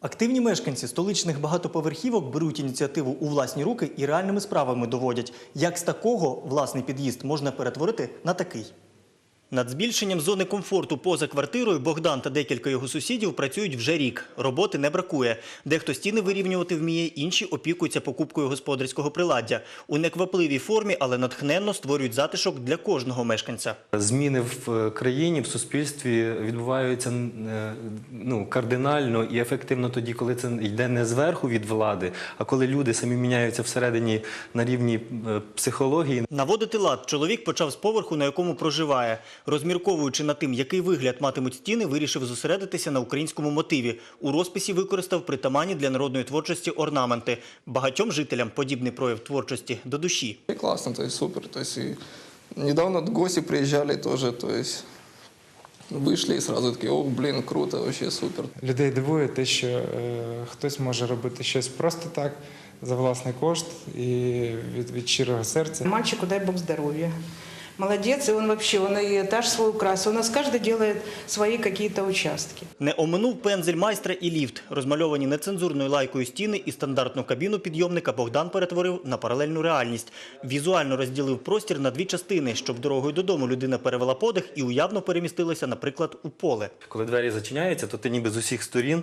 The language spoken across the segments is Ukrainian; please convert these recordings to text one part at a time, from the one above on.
Активні мешканці столичних багатоповерхівок беруть ініціативу у власні руки і реальними справами доводять, як з такого власний під'їзд можна перетворити на такий. Над збільшенням зони комфорту поза квартирою Богдан та декілька його сусідів працюють вже рік. Роботи не бракує. Дехто стіни вирівнювати вміє, інші опікуються покупкою господарського приладдя. У неквапливій формі, але натхненно створюють затишок для кожного мешканця. Зміни в е, країні, в суспільстві відбуваються е, ну, кардинально і ефективно тоді, коли це йде не зверху від влади, а коли люди самі міняються всередині на рівні е, психології. Наводити лад чоловік почав з поверху, на якому проживає. Розмірковуючи над тим, який вигляд матимуть стіни, вирішив зосередитися на українському мотиві. У розписі використав притаманні для народної творчості орнаменти. Багатьом жителям подібний прояв творчості до душі. И классно, то есть супер. То есть и недавно гости приезжали тоже, то есть вышли и сразу такие, о, блин, круто, вообще супер. Людей дивує те, що е, хтось може робити щось просто так за власний кошт і від, від щирого серця. Мальчику дай Бог здоровья. Молодец, и он вообще, он и этаж свой украсил. У нас каждый делает свои какие-то участки. Не оминув пензель майстра і ліфт. Розмальовані нецензурною лайкою стіни і стандартну кабіну підйомника Богдан перетворив на паралельну реальність. Візуально розділив простір на дві частини, щоб дорогою додому людина перевела подих і уявно перемістилася, наприклад, у поле. Коли двері зачиняються, то ти ніби з усіх сторін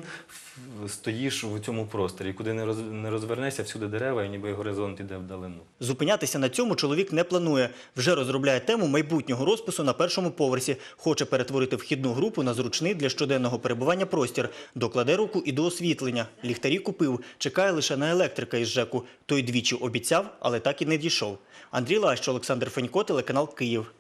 стоїш у цьому просторі. Куди не роз- не розвернешся, всюди дерева, і ніби горизонт іде вдалину. Зупинятися на цьому чоловік не планує. Вже розробляє тему майбутнього розпису на першому поверсі. Хоче перетворити вхідну групу на зручний для щоденного перебування простір. Докладе руку і до освітлення. Ліхтарі купив. Чекає лише на електрика із ЖЕКу. Той двічі обіцяв, але так і не дійшов. Андрій Лащ, Олександр Фенько, телеканал Київ.